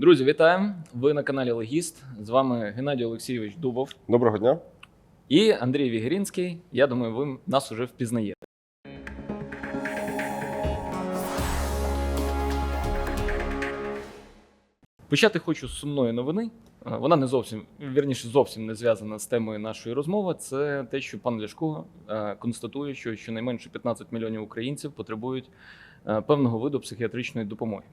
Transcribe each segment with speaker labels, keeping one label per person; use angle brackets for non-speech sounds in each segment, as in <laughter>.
Speaker 1: Друзі, вітаємо! Ви на каналі Легіст. З вами Геннадій Олексійович Дубов
Speaker 2: Доброго дня.
Speaker 1: і Андрій Вігерінський. Я думаю, ви нас уже впізнаєте. Почати хочу з сумної новини. Вона не зовсім вірніше зовсім не зв'язана з темою нашої розмови. Це те, що пан Ляшко констатує, що щонайменше 15 мільйонів українців потребують певного виду психіатричної допомоги.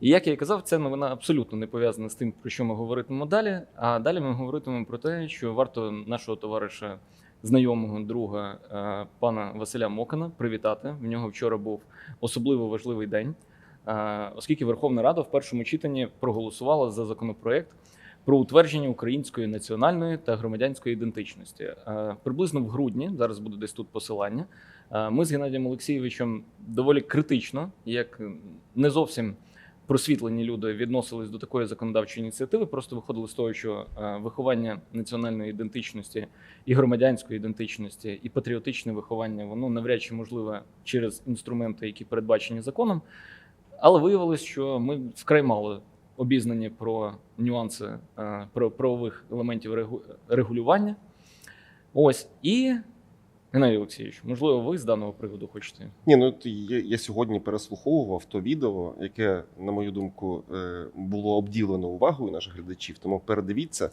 Speaker 1: І як я і казав, ця новина абсолютно не пов'язана з тим, про що ми говоритимемо далі. А далі ми говоритимемо про те, що варто нашого товариша, знайомого друга е, пана Василя Мокана привітати. В нього вчора був особливо важливий день, е, оскільки Верховна Рада в першому читанні проголосувала за законопроект про утвердження української національної та громадянської ідентичності. Е, Приблизно в грудні, зараз буде десь тут посилання. Ми з Геннадієм Олексійовичем доволі критично, як не зовсім просвітлені люди відносились до такої законодавчої ініціативи, просто виходили з того, що е, виховання національної ідентичності і громадянської ідентичності, і патріотичне виховання воно навряд чи можливе через інструменти, які передбачені законом. Але виявилось, що ми вкрай мало обізнані про нюанси е, про правових елементів регу- регулювання. Ось і Геннадій Олексійович, можливо, ви з даного приводу хочете
Speaker 2: Ні, ну я, я сьогодні переслуховував то відео, яке, на мою думку, е, було обділено увагою наших глядачів. Тому передивіться.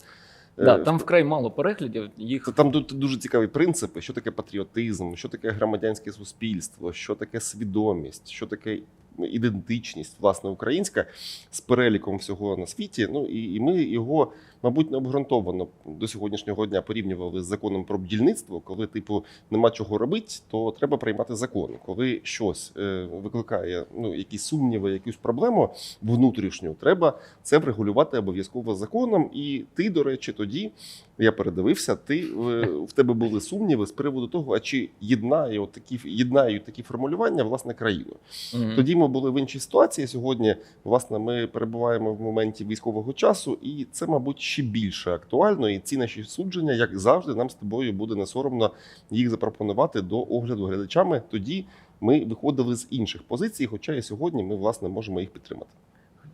Speaker 2: Е,
Speaker 1: Да, там вкрай мало переглядів. Їх
Speaker 2: Там дуже цікаві принципи, що таке патріотизм, що таке громадянське суспільство, що таке свідомість, що таке ідентичність, власне, українська з переліком всього на світі. Ну і, і ми його, мабуть, необґрунтовано до сьогоднішнього дня порівнювали з законом про бдільництво. Коли, типу, нема чого робити, то треба приймати закон. Коли щось е, викликає ну, якісь сумніви, якусь проблему внутрішню, треба це врегулювати обов'язково законом. І ти, до речі, тоді я передивився. Ти е, в тебе були сумніви з приводу того, а чи єднає от такі єднають такі формулювання власне країну.
Speaker 1: Мгм.
Speaker 2: Тоді ми були в іншій ситуації. Сьогодні, власне, ми перебуваємо в моменті військового часу, і це, мабуть, ще більше актуально. І ці наші судження, як завжди, нам з тобою буде не соромно їх запропонувати до огляду глядачами. Тоді ми виходили з інших позицій, хоча і сьогодні ми власне можемо їх підтримати.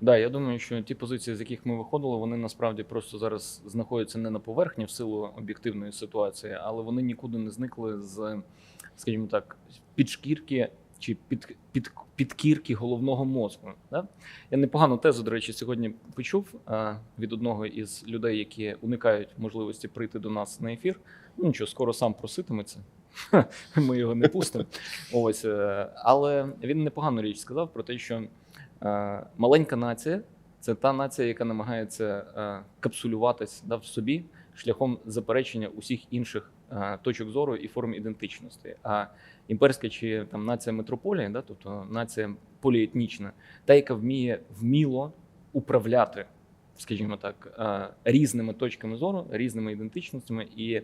Speaker 1: Да, я думаю, що ті позиції, з яких ми виходили, вони насправді просто зараз знаходяться не на поверхні в силу об'єктивної ситуації, але вони нікуди не зникли з, скажімо так, підшкірки чи під, під, підкірки головного мозку. Да? Я непогану тезу, до речі, сьогодні почув а, від одного із людей, які уникають можливості прийти до нас на ефір. Ну нічого, скоро сам проситиметься. <laughs> Ми його не пустимо. Ось, е, але він непогану річ сказав про те, що Е, маленька нація це та нація, яка намагається е, капсулюватись да, в собі шляхом заперечення усіх інших е, точок зору і форм ідентичності. А імперська чи там нація метрополії, да, тобто нація поліетнічна, та, яка вміє вміло управляти, скажімо так, е, різними точками зору, різними ідентичностями і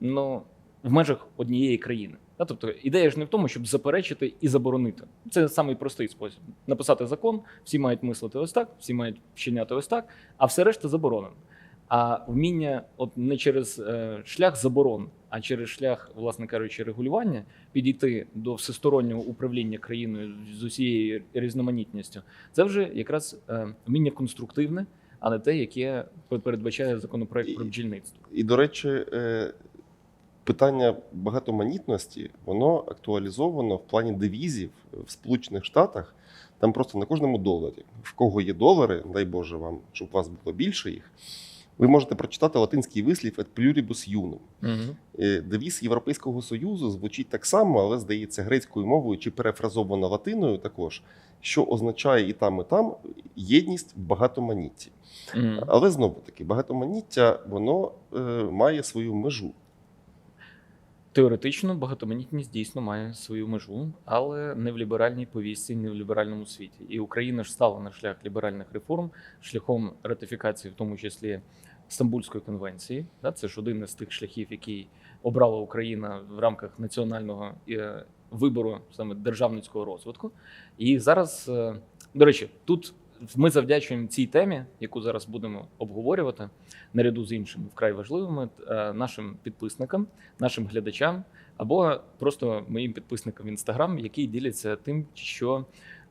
Speaker 1: ну, в межах однієї країни. Тобто ідея ж не в тому, щоб заперечити і заборонити. Це самий простий спосіб. Написати закон, всі мають мислити ось так, всі мають вчиняти ось так, а все решта заборонено. А вміння, от не через е, шлях заборон, а через шлях, власне кажучи, регулювання, підійти до всестороннього управління країною з усією різноманітністю, це вже якраз е, вміння конструктивне, а не те, яке передбачає законопроект про бджільництво.
Speaker 2: І, до речі, е, питання багатоманітності воно актуалізовано в плані девізів в Сполучених Штатах. Там просто на кожному доларі. В кого є долари, дай Боже вам, щоб у вас було більше їх. Ви можете прочитати латинський вислів «et pluribus unum».
Speaker 1: Угу.
Speaker 2: Девіз Європейського Союзу звучить так само, але здається грецькою мовою чи перефразовано латиною також, що означає і там, і там єдність в багатоманітті. Але знову таки, багатоманіття воно е, має свою межу.
Speaker 1: Теоретично багатоманітність дійсно має свою межу, але не в ліберальній повістці, не в ліберальному світі. І Україна ж стала на шлях ліберальних реформ шляхом ратифікації, в тому числі Стамбульської конвенції. Це ж один із тих шляхів, який обрала Україна в рамках національного е, вибору саме державницького розвитку. І зараз, е, до речі, тут ми завдячуємо цій темі, яку зараз будемо обговорювати, наряду з іншими вкрай важливими е, нашим підписникам, нашим глядачам, або просто моїм підписникам в інстаграм, які діляться тим, що,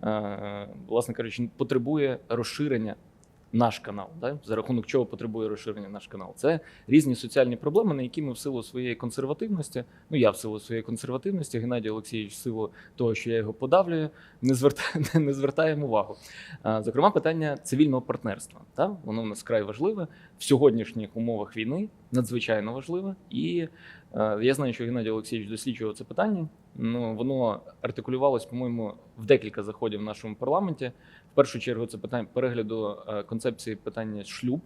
Speaker 1: е, власне кажучи, потребує розширення наш канал, да? за рахунок чого потребує розширення наш канал. Це різні соціальні проблеми, на які ми в силу своєї консервативності, ну я в силу своєї консервативності, Геннадій Олексійович в силу того, що я його подавлюю, не звертає, <laughs> не звертаємо увагу. Зокрема, питання цивільного партнерства. Та? Воно в нас край важливе в сьогоднішніх умовах війни, надзвичайно важливе. І е, я знаю, що Геннадій Олексійович досліджував це питання. Ну, воно артикулювалось, по-моєму, в декілька заходів в нашому парламенті. В першу чергу це питання перегляду е, концепції питання шлюб.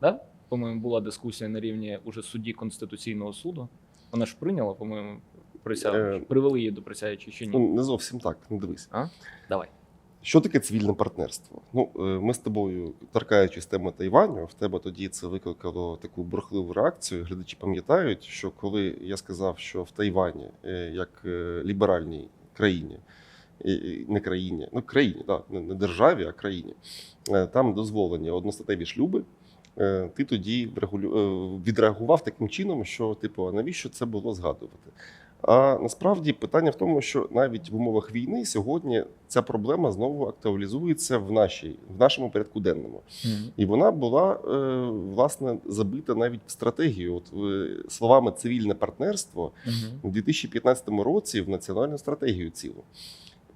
Speaker 1: Да? По-моєму, була дискусія на рівні уже судді Конституційного суду. Вона ж прийняла, по-моєму, присягу.
Speaker 2: Е,
Speaker 1: Привели її до присяги чи ні?
Speaker 2: Ну, не зовсім так, не дивись. А?
Speaker 1: Давай.
Speaker 2: Що таке цивільне партнерство? Ну, е, ми з тобою, торкаючись теми Тайваню, в тебе тоді це викликало таку бурхливу реакцію. Глядачі пам'ятають, що коли я сказав, що в Тайвані, е, як е, ліберальній країні, не країні, ну країні, да, не державі, а країні, там дозволені одностатеві шлюби. Ти тоді відреагував таким чином, що типу, навіщо це було згадувати? А насправді питання в тому, що навіть в умовах війни сьогодні ця проблема знову актуалізується в нашій в нашому порядку денному,
Speaker 1: Мгм.
Speaker 2: і вона була е, власне забита навіть в стратегію. От е, словами цивільне партнерство
Speaker 1: Мгм.
Speaker 2: у 2015 році в національну стратегію цілу.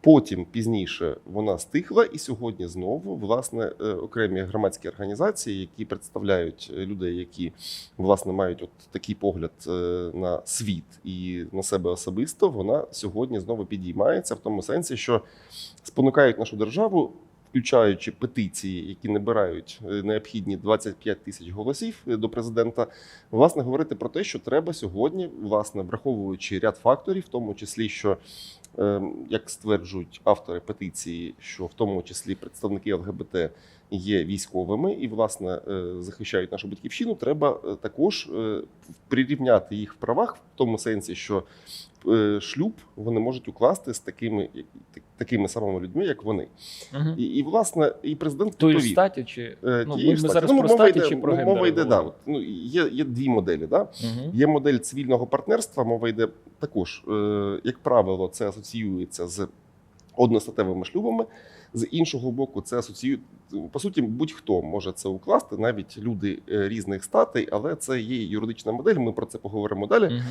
Speaker 2: Потім пізніше вона стихла, і сьогодні знову власне е, окремі громадські організації, які представляють е, людей, які власне мають от такий погляд е, на світ і на себе особисто, вона сьогодні знову підіймається в тому сенсі, що спонукають нашу державу. Включаючи петиції, які набирають необхідні 25 тисяч голосів до президента, власне говорити про те, що треба сьогодні, власне, враховуючи ряд факторів, в тому числі, що як стверджують автори петиції, що в тому числі представники ЛГБТ є військовими і власне е, захищають нашу батьківщину, треба е, також е, прирівняти їх в правах в тому сенсі, що шлюб вони можуть укласти з такими, такими самими людьми, як вони.
Speaker 1: Мгм.
Speaker 2: І, і власне, і президент
Speaker 1: Тої
Speaker 2: відповів.
Speaker 1: статі чи
Speaker 2: Е,
Speaker 1: Ну, ми-
Speaker 2: статі.
Speaker 1: зараз
Speaker 2: Ну,
Speaker 1: про
Speaker 2: мова
Speaker 1: статі
Speaker 2: йде,
Speaker 1: чи про
Speaker 2: мова йде, да, от, ну, є, є дві моделі. Да?
Speaker 1: Мгм.
Speaker 2: Є модель цивільного партнерства. Мова йде також, е, як правило, це асоціюється з одностатевими шлюбами. З іншого боку, це асоціює по суті, будь-хто може це укласти, навіть люди е, різних статей, але це є юридична модель. Ми про це поговоримо далі.
Speaker 1: Мгм.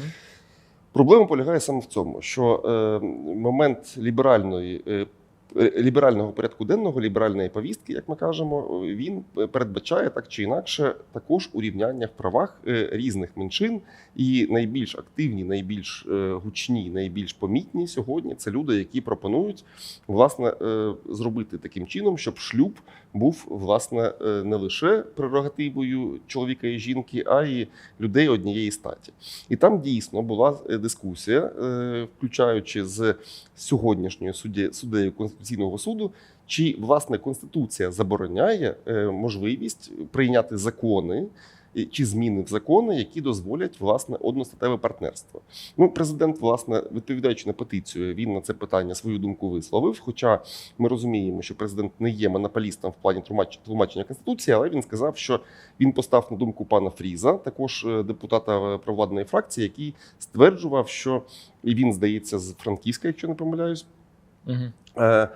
Speaker 2: Проблема полягає саме в цьому, що е, момент ліберальної. Е, Ліберального порядку денного, ліберальної повістки, як ми кажемо, він передбачає так чи інакше також урівняння в правах е, різних меншин, і найбільш активні, найбільш е, гучні, найбільш помітні сьогодні це люди, які пропонують власне е, зробити таким чином, щоб шлюб був власне е, не лише прерогативою чоловіка і жінки, а й людей однієї статі. І там дійсно була е, дискусія, е, включаючи з сьогоднішньою суддею Конституційного суду, чи власне Конституція забороняє е, можливість прийняти закони. Чи зміни в закони, які дозволять власне одностатеве партнерство? Ну, президент, власне, відповідаючи на петицію, він на це питання свою думку висловив. Хоча ми розуміємо, що президент не є монополістом в плані тлумачення конституції, але він сказав, що він постав на думку пана Фріза, також е, депутата провладної фракції, який стверджував, що і він здається з Франківська, якщо не помиляюсь.
Speaker 1: Мгм.
Speaker 2: Е,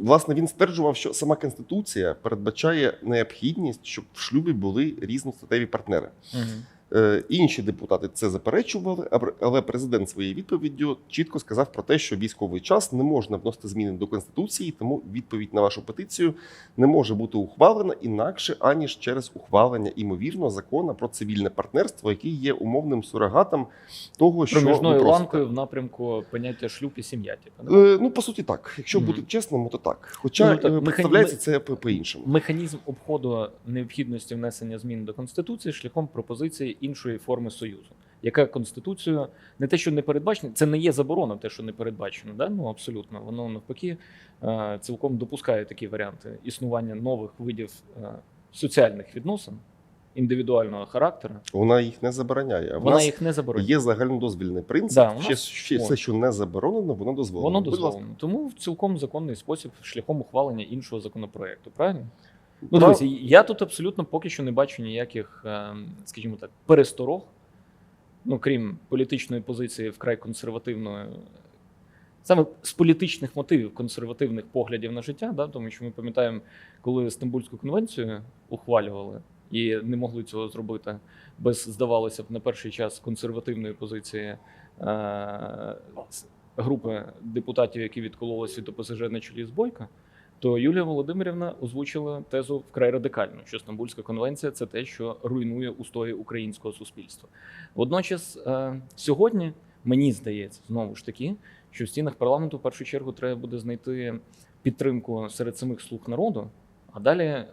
Speaker 2: Власне, він стверджував, що сама конституція передбачає необхідність, щоб в шлюбі були різностатеві партнери.
Speaker 1: Мгм.
Speaker 2: Е, Інші депутати це заперечували, але президент своєю відповіддю чітко сказав про те, що військовий час не можна вносити зміни до конституції, тому відповідь на вашу петицію не може бути ухвалена інакше аніж через ухвалення імовірно закону про цивільне партнерство, який є умовним сурогатом того, що ви
Speaker 1: Проміжною
Speaker 2: просите.
Speaker 1: ланкою в напрямку поняття шлюб і сім'я. Типу.
Speaker 2: Е, Ну по суті, так. Якщо
Speaker 1: Мгм.
Speaker 2: бути чесним, то так. Хоча
Speaker 1: Ну, так,
Speaker 2: е,
Speaker 1: механі-
Speaker 2: представляється це по-іншому.
Speaker 1: Механізм обходу необхідності внесення змін до конституції шляхом пропозиції іншої форми союзу, яка конституцією не те, що не передбачена, це не є заборона, те, що не передбачено. Да? Ну абсолютно, воно навпаки е, цілком допускає такі варіанти існування нових видів е, соціальних відносин індивідуального характеру.
Speaker 2: Вона їх не забороняє. А
Speaker 1: Вона
Speaker 2: нас
Speaker 1: їх не заборонює.
Speaker 2: є загальнодозвільний принцип.
Speaker 1: Да,
Speaker 2: ще, ще все, що не заборонено, воно дозволено.
Speaker 1: Воно дозволено. Тому в цілком законний спосіб шляхом ухвалення іншого законопроекту. Правильно? Ну, дивіться, я тут абсолютно поки що не бачу ніяких, е, скажімо так, пересторог, ну крім політичної позиції вкрай консервативної саме з політичних мотивів, консервативних поглядів на життя, да, тому що ми пам'ятаємо, коли Стамбульську конвенцію ухвалювали і не могли цього зробити без, здавалося б, на перший час консервативної позиції е, групи депутатів, які відкололися від ОПЗЖ на чолі з Бойка, то Юлія Володимирівна озвучила тезу вкрай радикальну, що Стамбульська конвенція це те, що руйнує устої українського суспільства. Водночас, е, сьогодні мені здається, знову ж таки, що в стінах парламенту в першу чергу треба буде знайти підтримку серед самих слуг народу, а далі е,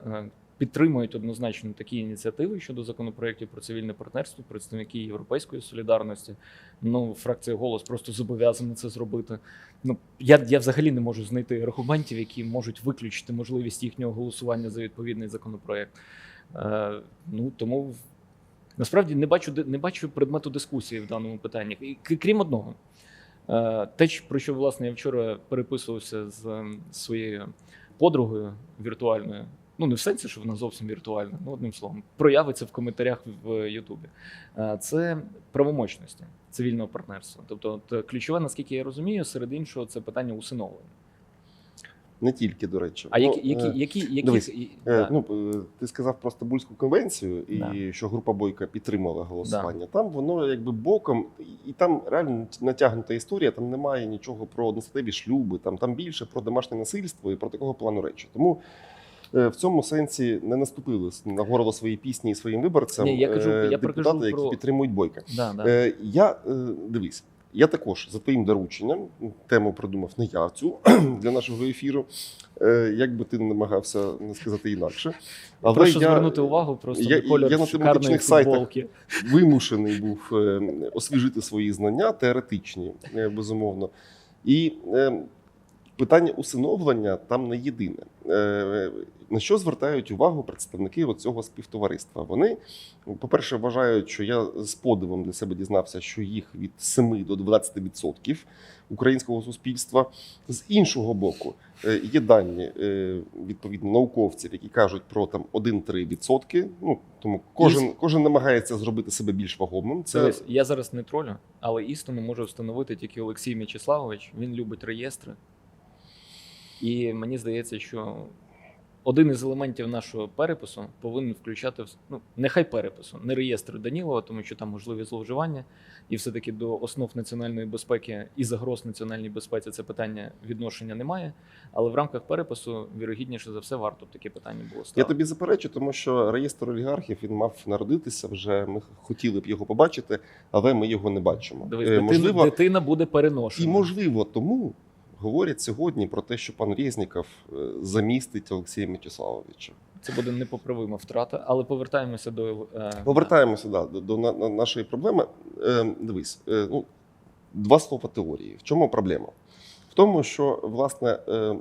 Speaker 1: підтримують однозначно такі ініціативи щодо законопроєктів про цивільне партнерство, представники Європейської солідарності. Ну, фракція голос просто зобов'язана це зробити. Ну я, я взагалі не можу знайти аргументів, які можуть виключити можливість їхнього голосування за відповідний законопроєкт. Е, ну тому насправді не бачу не бачу предмету дискусії в даному питанні. І крім одного, Е, те, про що власне я вчора переписувався з своєю подругою віртуальною. Ну, не в сенсі, що вона зовсім віртуальна, ну одним словом, проявиться в коментарях в Ютубі. Е, Це правомочності цивільного партнерства. Тобто, от, е, ключове, наскільки я розумію, серед іншого, це питання усиновлення.
Speaker 2: Не тільки, до речі.
Speaker 1: А
Speaker 2: Ну,
Speaker 1: які, які,
Speaker 2: е,
Speaker 1: які, які,
Speaker 2: дивись,
Speaker 1: да.
Speaker 2: Ну, ти сказав про Стамбульську конвенцію, і
Speaker 1: Да.
Speaker 2: що група Бойка підтримала голосування. Там воно якби боком, і там реально натягнута історія. Там немає нічого про одностатеві шлюби, там, там більше про домашнє насильство і про такого плану речі. Тому в цьому сенсі не наступили на горло свої пісні і своїм виборцям
Speaker 1: Ні, я кажу-
Speaker 2: е,
Speaker 1: я
Speaker 2: депутати,
Speaker 1: кажу
Speaker 2: які
Speaker 1: про-
Speaker 2: підтримують Бойка.
Speaker 1: Да, да.
Speaker 2: Е, я е, дивись, я також за твоїм дорученням тему придумав не я цю <clears throat> для нашого ефіру. Е, як би ти не намагався не сказати інакше. Але
Speaker 1: Прошу
Speaker 2: я
Speaker 1: звернути увагу просто
Speaker 2: я-
Speaker 1: на колір
Speaker 2: я на тематичних сайтах вимушений був е, освіжити свої знання, теоретичні, е, безумовно. І е, питання усиновлення там не єдине. На що звертають увагу представники цього співтовариства? Вони, по-перше, вважають, що я з подивом для себе дізнався, що їх від 7 до 12% українського суспільства. З іншого боку, е, є дані е, відповідно науковців, які кажуть про там 1-3%. Ну тому кожен, кожен намагається зробити себе більш вагомим. Це
Speaker 1: я зараз не тролю, але істину може встановити тільки Олексій М'ячеславович. Він любить реєстри. І мені здається, що один із елементів нашого перепису повинен включати ну, нехай перепису, не реєстру Данілова, тому що там можливі зловживання, і все-таки до основ національної безпеки і загроз національній безпеці це питання відношення немає. Але в рамках перепису, вірогідніше за все, варто б таке питання було
Speaker 2: Я тобі заперечу, тому що реєстр олігархів він мав народитися вже. Ми хотіли б його побачити, але ми його не бачимо.
Speaker 1: Дивись,
Speaker 2: Е,
Speaker 1: дитина,
Speaker 2: можливо,
Speaker 1: дитина буде
Speaker 2: і можливо тому говорять сьогодні про те, що пан Резніков е, замістить Олексія Мячеславовича.
Speaker 1: Це буде непоправима втрата, але повертаємося до е,
Speaker 2: Повертаємося да, до, до на- на- нашої проблеми. Е, дивись, е, ну, два слова теорії. В чому проблема? В тому, що власне е,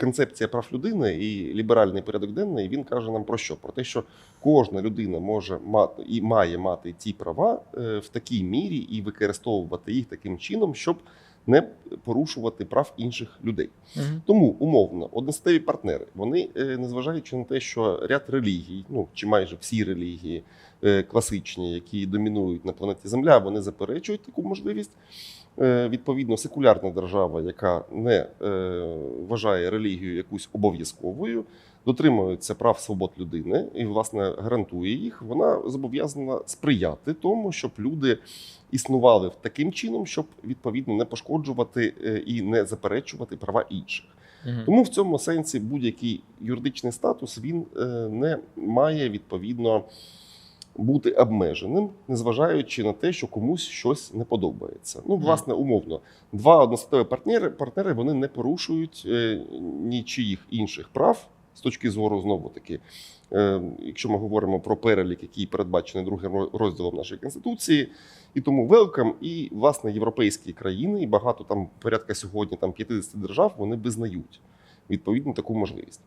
Speaker 2: концепція прав людини і ліберальний порядок денний він каже нам про що? Про те, що кожна людина може мати і має мати ті права е, в такій мірі і використовувати їх таким чином, щоб не порушувати прав інших людей.
Speaker 1: Мгм.
Speaker 2: Тому умовно одностатеві партнери, вони е, незважаючи на те, що ряд релігій, ну чи майже всі релігії е, класичні, які домінують на планеті Земля, вони заперечують таку можливість. Е, Відповідно, секулярна держава, яка не вважає релігію якусь обов'язковою, дотримується прав свобод людини і, власне, гарантує їх, вона зобов'язана сприяти тому, щоб люди існували таким чином, щоб відповідно не пошкоджувати е, і не заперечувати права інших.
Speaker 1: Мгм.
Speaker 2: Тому в цьому сенсі будь-який юридичний статус він е, не має відповідно бути обмеженим, незважаючи на те, що комусь щось не подобається. Ну, власне, умовно, два одностатеві партнери, партнери вони не порушують е, нічиїх інших прав з точки зору знову таки. е, Якщо ми говоримо про перелік, який передбачений другим розділом нашої конституції, і тому велкам, і власне європейські країни, і багато там порядка сьогодні там 50 держав, вони визнають відповідно таку можливість.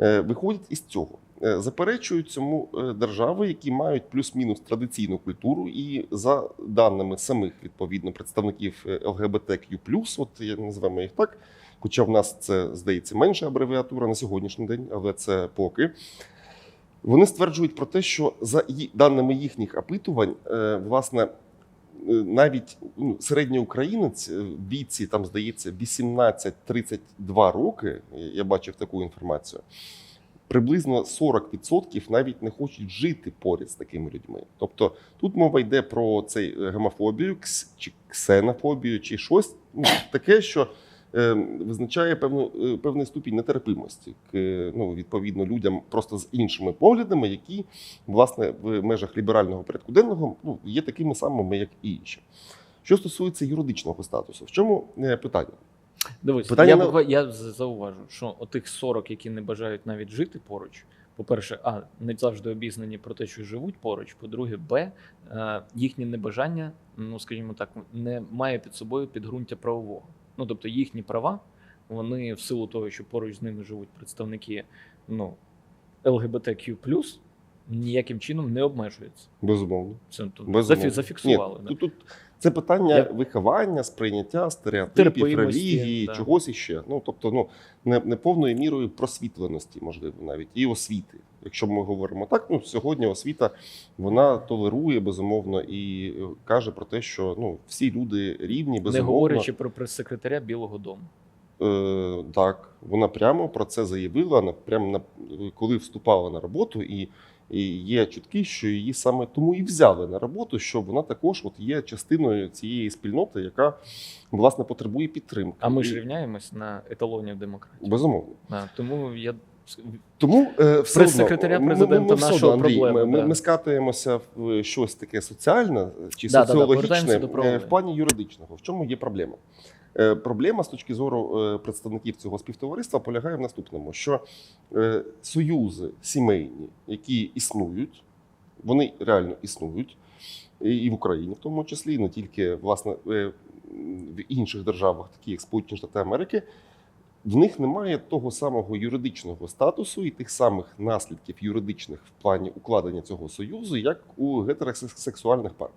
Speaker 2: Е, Виходять із цього, Е, заперечують цьому держави, які мають плюс-мінус традиційну культуру, і за даними самих відповідно представників ЛГБТQ+, от я називаємо їх так. Хоча в нас це здається менша абревіатура на сьогоднішній день, але це поки. Вони стверджують про те, що за даними їхніх опитувань, е, власне, е, навіть ну, середній українець е, віці, там здається, 18-32 роки. Я бачив таку інформацію. Приблизно 40% навіть не хочуть жити поряд з такими людьми. Тобто тут мова йде про цей гомофобію, чи ксенофобію, чи щось ну, таке, що визначає певну, е, певний ступінь нетерпимості к ну, відповідно людям просто з іншими поглядами, які власне в межах ліберального порядку денного ну, є такими самими, як і інші. Що стосується юридичного статусу, в чому е, питання?
Speaker 1: Дивись,
Speaker 2: Питання
Speaker 1: я,
Speaker 2: на-
Speaker 1: я зауважу, що отих 40, які не бажають навіть жити поруч, по-перше, а не завжди обізнані про те, що живуть поруч. По-друге, б е, їхнє небажання, ну скажімо так, не має під собою підґрунтя правового. Ну тобто їхні права, вони в силу того, що поруч з ними живуть представники ну, ЛГБТК, ніяким чином не обмежуються.
Speaker 2: Безумовно.
Speaker 1: Це тут
Speaker 2: Безумовно.
Speaker 1: зафі- зафіксували.
Speaker 2: Ні,
Speaker 1: да.
Speaker 2: тут, тут це питання
Speaker 1: Я-
Speaker 2: виховання, сприйняття стереотипів, релігії,
Speaker 1: да.
Speaker 2: чогось іще. Ну тобто, ну не, не повною мірою просвітленості, можливо, навіть і освіти. Якщо ми говоримо так, ну сьогодні освіта вона толерує безумовно і е, каже про те, що ну всі люди рівні,
Speaker 1: Не говорячи про прес-секретаря Білого Дому.
Speaker 2: Е, так, вона прямо про це заявила. на- Прямо на коли вступала на роботу, і, і є чутки, що її саме тому і взяли на роботу, що вона також от є частиною цієї спільноти, яка власне потребує підтримки.
Speaker 1: А ми ж рівняємось на еталоні демократії.
Speaker 2: безумовно.
Speaker 1: Да, тому я
Speaker 2: Тому е, все
Speaker 1: Прес-секретаря
Speaker 2: одно, ми- ми-
Speaker 1: президента
Speaker 2: ми
Speaker 1: нашого
Speaker 2: одно, Андрій,
Speaker 1: проблема,
Speaker 2: Ми,
Speaker 1: да.
Speaker 2: ми скатуємося в щось таке соціальне чи
Speaker 1: Да, да, да,
Speaker 2: соціологічне
Speaker 1: повертаємося до
Speaker 2: е,
Speaker 1: проблеми.
Speaker 2: в плані юридичного. В чому є проблема? Е, Проблема з точки зору е, представників цього співтовариства полягає в наступному: що е, союзи сімейні, які існують, вони реально існують, і в Україні, в тому числі, і не тільки власне в інших державах, такі як Сполучені Штати Америки, в них немає того самого юридичного статусу і тих самих наслідків юридичних в плані укладення цього союзу, як у гетеросексуальних пар,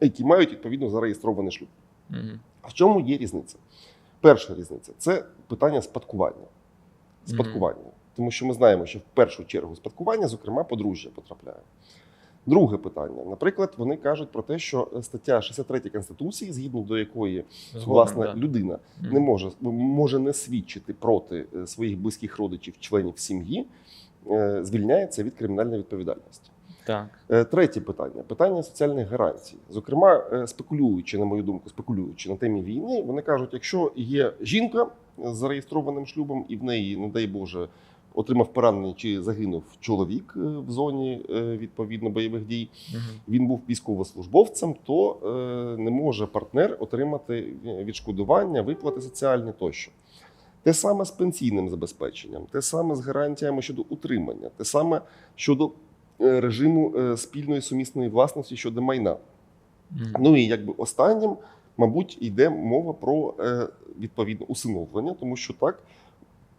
Speaker 2: які мають відповідно зареєстрований шлюб.
Speaker 1: Мгм.
Speaker 2: А в чому є різниця? Перша різниця це питання спадкування. Спадкування. Тому що ми знаємо, що в першу чергу спадкування, зокрема, подружжя потрапляє. Друге питання. Наприклад, вони кажуть про те, що стаття 63 Конституції, згідно до якої
Speaker 1: Згоден,
Speaker 2: власне
Speaker 1: да.
Speaker 2: людина не може може не свідчити проти е, своїх близьких родичів, членів сім'ї, е, звільняється від кримінальної відповідальності.
Speaker 1: Так.
Speaker 2: Е, Третє питання питання соціальних гарантій. Зокрема, е, спекулюючи, на мою думку, спекулюючи на темі війни, вони кажуть, якщо є жінка з зареєстрованим шлюбом, і в неї, не дай Боже, отримав поранення чи загинув чоловік е, в зоні відповідно бойових дій,
Speaker 1: Мгм.
Speaker 2: він був військовослужбовцем, то не може партнер отримати відшкодування, виплати соціальні тощо. Те саме з пенсійним забезпеченням, те саме з гарантіями щодо утримання, те саме щодо режиму е, спільної сумісної власності щодо майна.
Speaker 1: Мгм.
Speaker 2: Ну і якби останнім, мабуть, йде мова про е, відповідне усиновлення, тому що так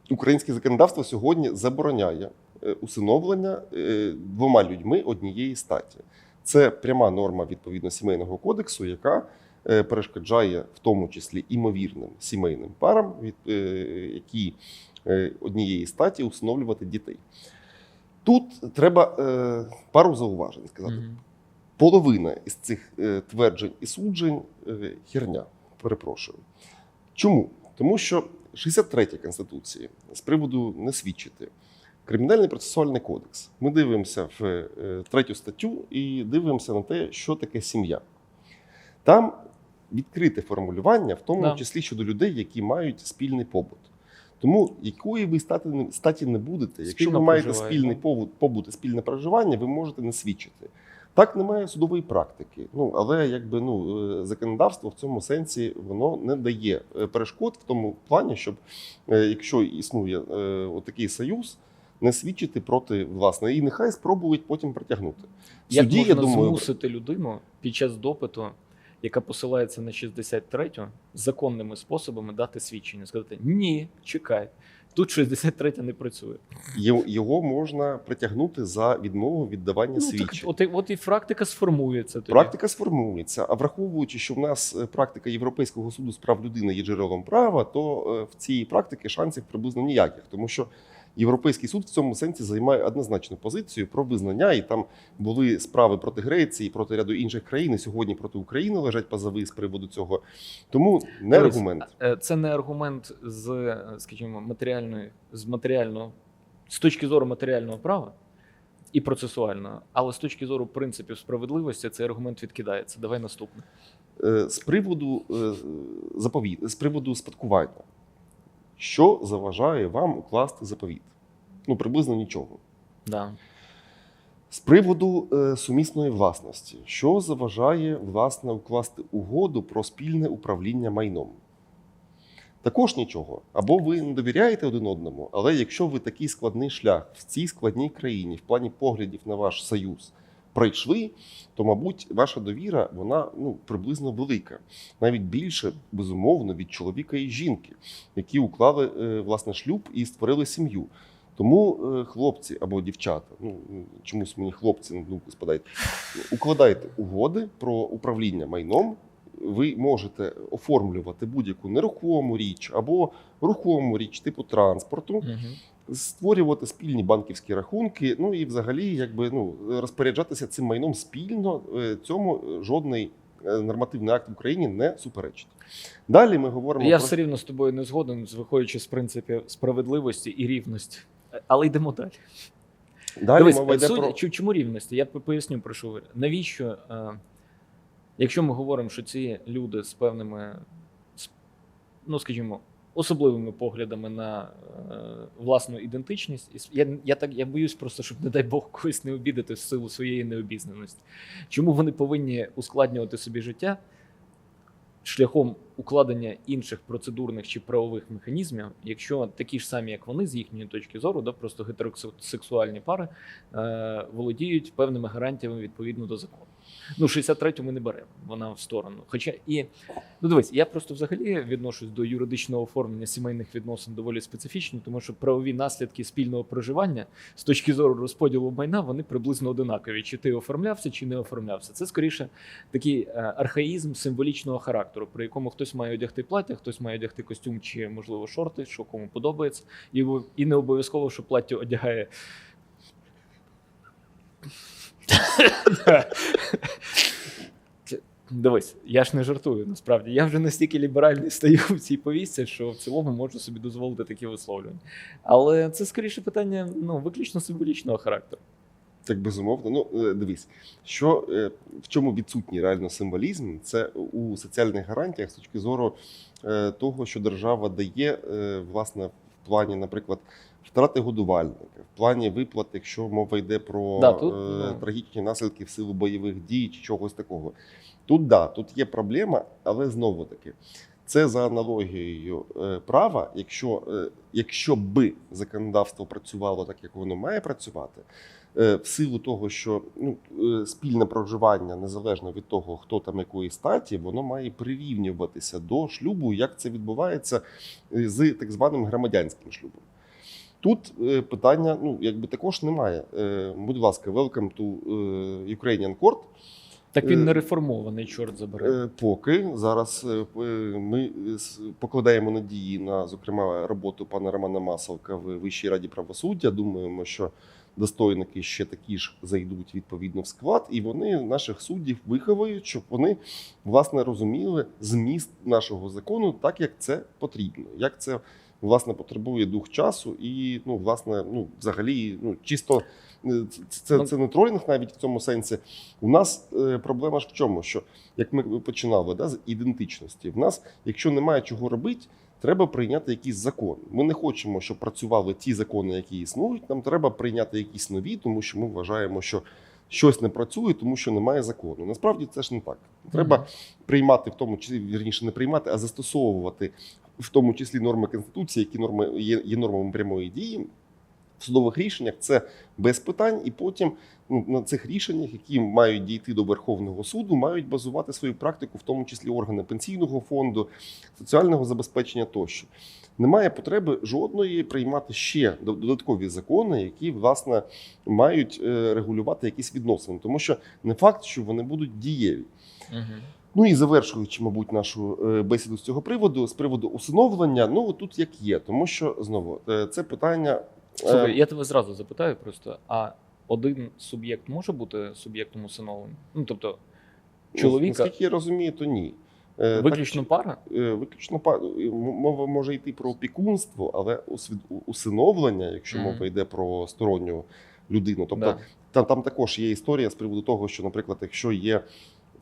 Speaker 2: українське законодавство сьогодні забороняє е, усиновлення е, двома людьми однієї статі. Це пряма норма відповідно сімейного кодексу, яка е, перешкоджає в тому числі імовірним сімейним парам, від е, які е, однієї статі усиновлювати дітей. Тут треба е, пару зауважень сказати
Speaker 1: Мгм.
Speaker 2: половина із цих е, тверджень і суджень е, херня. Перепрошую. Чому? Тому що 63 Конституції з приводу не свідчити. Кримінальний процесуальний кодекс. Ми дивимося в е, третю статтю і дивимося на те, що таке сім'я. Там відкрите формулювання, в тому
Speaker 1: Да.
Speaker 2: числі щодо людей, які мають спільний побут. Тому якої ви статі не, статі не будете, якщо
Speaker 1: Спільно
Speaker 2: ви маєте
Speaker 1: проживаєте.
Speaker 2: спільний побут, побут спільне проживання, ви можете не свідчити. Так немає судової практики. Ну але якби ну е, законодавство в цьому сенсі воно не дає е, перешкод в тому плані, щоб е, якщо існує отакий союз, не свідчити проти власне, і нехай спробують потім притягнути.
Speaker 1: Як
Speaker 2: суді,
Speaker 1: можна
Speaker 2: я думаю,
Speaker 1: змусити людину під час допиту, яка посилається на 63-ю, законними способами дати свідчення, сказати: ні, чекай, тут 63 не працює.
Speaker 2: Його можна притягнути за відмову від давання
Speaker 1: Ну,
Speaker 2: свідчень.
Speaker 1: от, от і практика сформується тоді.
Speaker 2: Практика сформується. А враховуючи, що в нас е, практика Європейського суду з прав людини є джерелом права, то е, в цій практики шансів приблизно ніяких, тому що Європейський суд в цьому сенсі займає однозначну позицію про визнання, і там були справи проти Греції, проти ряду інших країн. і Сьогодні проти України лежать позови з приводу цього. Тому не
Speaker 1: Дивись,
Speaker 2: аргумент.
Speaker 1: е, Це не аргумент з, е, скажімо, матеріальної, з матеріального, з точки зору матеріального права і процесуального, але з точки зору принципів справедливості цей аргумент відкидається. Давай наступне.
Speaker 2: З приводу е, заповіт, з приводу спадкування, що заважає вам укласти заповіт? Ну, приблизно нічого.
Speaker 1: Да.
Speaker 2: З приводу е, сумісної власності, що заважає власне укласти угоду про спільне управління майном? Також нічого. Або ви не довіряєте один одному, але якщо ви такий складний шлях в цій складній країні, в плані поглядів на ваш союз, пройшли, то, мабуть, ваша довіра вона ну, приблизно велика, навіть більше, безумовно, від чоловіка і жінки, які уклали е, власне шлюб і створили сім'ю. Тому е, хлопці або дівчата, ну чомусь мені хлопці на думку спадають, укладайте угоди про управління майном. Ви можете оформлювати будь-яку нерухому річ або рухому річ типу транспорту,
Speaker 1: Угу.
Speaker 2: Створювати спільні банківські рахунки. Ну і взагалі, якби ну розпоряджатися цим майном спільно. е, Цьому жодний е, нормативний акт в Україні не суперечить. Далі ми говоримо
Speaker 1: Я
Speaker 2: про
Speaker 1: все рівно з тобою не згоден, виходячи з принципів справедливості і рівності. Е, Але йдемо далі.
Speaker 2: далі
Speaker 1: Дивись,
Speaker 2: мова йде
Speaker 1: суть,
Speaker 2: про
Speaker 1: чому рівності? Я поясню про що говорю. Навіщо, е, якщо ми говоримо, що ці люди з певними, ну скажімо, особливими поглядами на е, власну ідентичність, я, я так я боюсь просто, щоб, не дай Бог, когось не обідати в силу своєї необізнаності. Чому вони повинні ускладнювати собі життя? Шляхом укладення інших процедурних чи правових механізмів, якщо такі ж самі, як вони, з їхньої точки зору, да, просто гетеросексуальні пари е, володіють певними гарантіями відповідно до закону. Ну, 63-ю ми не беремо, вона в сторону. Хоча і ну дивись, я просто взагалі відношусь до юридичного оформлення сімейних відносин доволі специфічно, тому що правові наслідки спільного проживання з точки зору розподілу майна вони приблизно одинакові. Чи ти оформлявся, чи не оформлявся. Це скоріше такий е, архаїзм символічного характеру, при якому хтось має одягти плаття, хтось має одягти костюм чи, можливо, шорти, що кому подобається, і, і не обов'язково, що плаття одягає. Дивись, я ж не жартую, насправді. Я вже настільки ліберальний стаю в цій повістці, що в цілому можу собі дозволити такі висловлювання. Але це скоріше питання ну, виключно символічного характеру.
Speaker 2: Так, безумовно. Ну, е, дивись, що е, в чому відсутній реально символізм, це у соціальних гарантіях з точки зору е, того, що держава дає власне в плані, наприклад, втрати годувальника, в плані виплат, якщо мова йде про
Speaker 1: Да, тут,
Speaker 2: е, трагічні наслідки в силу бойових дій чи чогось такого. Тут да, тут є проблема, але знову таки. Це за аналогією права, якщо, якщо би законодавство працювало так, як воно має працювати, в силу того, що ну, е, спільне проживання, незалежно від того, хто там якої статі, воно має прирівнюватися до шлюбу, як це відбувається е, з так званим громадянським шлюбом. Тут е, питання ну, якби також немає. Е, Будь ласка, welcome to е, Ukrainian Court.
Speaker 1: Так він
Speaker 2: Е,
Speaker 1: не реформований, чорт забере.
Speaker 2: Е, Поки зараз е, ми покладаємо надії на зокрема роботу пана Романа Масалка в Вищій раді правосуддя. Думаємо, що достойники ще такі ж зайдуть відповідно в склад, і вони наших суддів виховують, щоб вони власне розуміли зміст нашого закону так, як це потрібно, як це власне потребує дух часу, і ну власне, ну взагалі, ну чисто. е, Це, це, це не тролінг навіть в цьому сенсі. У нас е, проблема ж в чому? Що як ми починали да, з ідентичності, в нас, якщо немає чого робити, треба прийняти якийсь закон. Ми не хочемо, щоб працювали ті закони, які існують. Нам треба прийняти якісь нові, тому що ми вважаємо, що щось не працює, тому що немає закону. Насправді це ж не так. Треба
Speaker 1: Мгм.
Speaker 2: приймати в тому числі, вірніше не приймати, а застосовувати в тому числі норми конституції, які норми є, є нормами прямої дії. В судових рішеннях це без питань, і потім ну, на цих рішеннях, які мають дійти до Верховного суду, мають базувати свою практику, в тому числі органи пенсійного фонду, соціального забезпечення тощо. Немає потреби жодної приймати ще додаткові закони, які власне мають е, регулювати якісь відносини, тому що не факт, що вони будуть дієві.
Speaker 1: Мгм.
Speaker 2: Ну і завершуючи, мабуть, нашу е, бесіду з цього приводу, з приводу усиновлення, ну тут як є, тому що знову е, це питання
Speaker 1: Слухай,
Speaker 2: Е,
Speaker 1: я тебе зразу запитаю просто: а один суб'єкт може бути суб'єктом усиновлення? Ну тобто, чоловіка
Speaker 2: Наскільки я розумію, то ні. Е, так
Speaker 1: виключно пара?
Speaker 2: Е, Виключно па- е, мова може йти про опікунство, але усиновлення, якщо
Speaker 1: Мгм.
Speaker 2: мова йде про сторонню людину, тобто
Speaker 1: Да.
Speaker 2: там, там також є історія з приводу того, що, наприклад, якщо є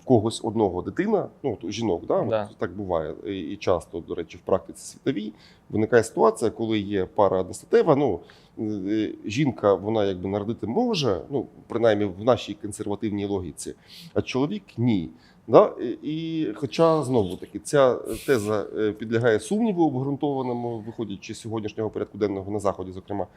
Speaker 2: когось одного дитина, ну от жінок, да, от так буває, і часто, до речі, в практиці світовій виникає ситуація, коли є пара одностатева. Ну е, жінка вона якби народити може, ну принаймні в нашій консервативній логіці, а чоловік ні. Да? І, і хоча знову таки ця теза е, підлягає сумніву обґрунтованому, виходячи з сьогоднішнього порядку денного на заході, зокрема.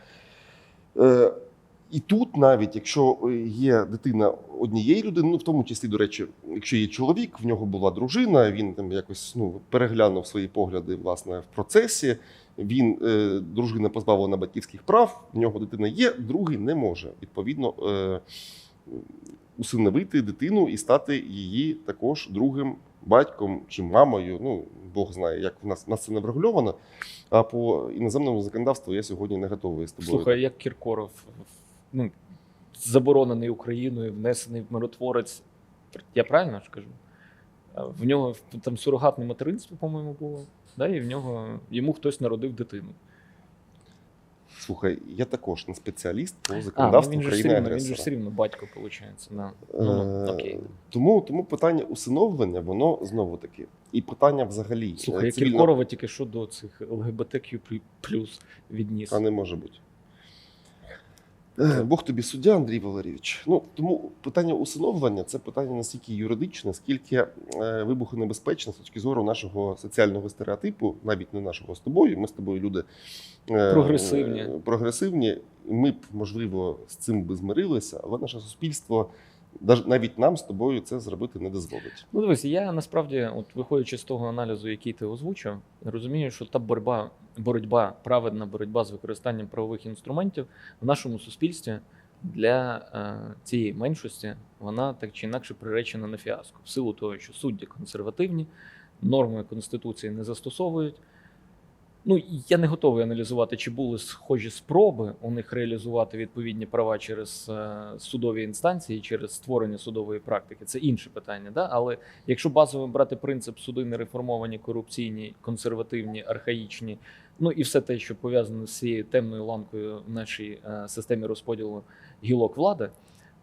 Speaker 2: І тут, навіть якщо е, є дитина однієї людини, ну в тому числі, до речі, якщо є чоловік, в нього була дружина, він там якось ну, переглянув свої погляди власне в процесі. Він е, дружина позбавлена батьківських прав, в нього дитина є, другий не може. Відповідно, е, усиновити дитину і стати її також другим батьком чи мамою. Ну Бог знає, як в нас в нас це не врегульовано. А по іноземному законодавству я сьогодні не готовий з тобою.
Speaker 1: Слухай, як Кіркоров, ну, заборонений Україною, внесений в миротворець. Я правильно ж кажу? В нього там сурогатне материнство, по-моєму, було. Да, і в нього йому хтось народив дитину.
Speaker 2: Слухай, я також не спеціаліст по
Speaker 1: ну він же ж все рівно, він же ж все рівно батько, виходить. Да. Ну,
Speaker 2: Е,
Speaker 1: окей.
Speaker 2: Тому, тому питання усиновлення, воно знову таки, і питання взагалі
Speaker 1: Слухай,
Speaker 2: е, цивільно-
Speaker 1: Кіркорова тільки що до цих ЛГБТQ відніс.
Speaker 2: А не може бути. Е, Бог тобі суддя, Андрій Валерійович. Ну тому питання усиновлення це питання настільки юридичне, скільки е, вибухонебезпечне з точки зору нашого соціального стереотипу, навіть не нашого з тобою. Ми з тобою люди е,
Speaker 1: Прогресивні.
Speaker 2: е, прогресивні. Ми б можливо з цим би змирилися, але наше суспільство навіть нам з тобою це зробити не дозволить.
Speaker 1: Ну, дивись, я насправді, от виходячи з того аналізу, який ти озвучив, розумію, що та боротьба, боротьба, праведна боротьба з використанням правових інструментів в нашому суспільстві для е, цієї меншості вона так чи інакше приречена на фіаско, в силу того, що судді консервативні, норми конституції не застосовують. Ну, я не готовий аналізувати, чи були схожі спроби у них реалізувати відповідні права через е, судові інстанції, через створення судової практики. Це інше питання. Да? Але якщо базовим брати принцип суди не реформовані, корупційні, консервативні, архаїчні, ну і все те, що пов'язане з цією темною ланкою в нашій е, системі розподілу гілок влади,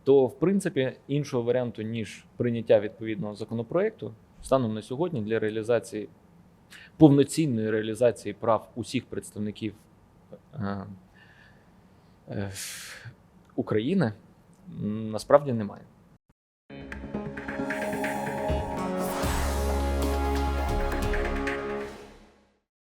Speaker 1: то в принципі іншого варіанту ніж прийняття відповідного законопроекту станом на сьогодні для реалізації повноцінної реалізації прав усіх представників е, е, України насправді немає.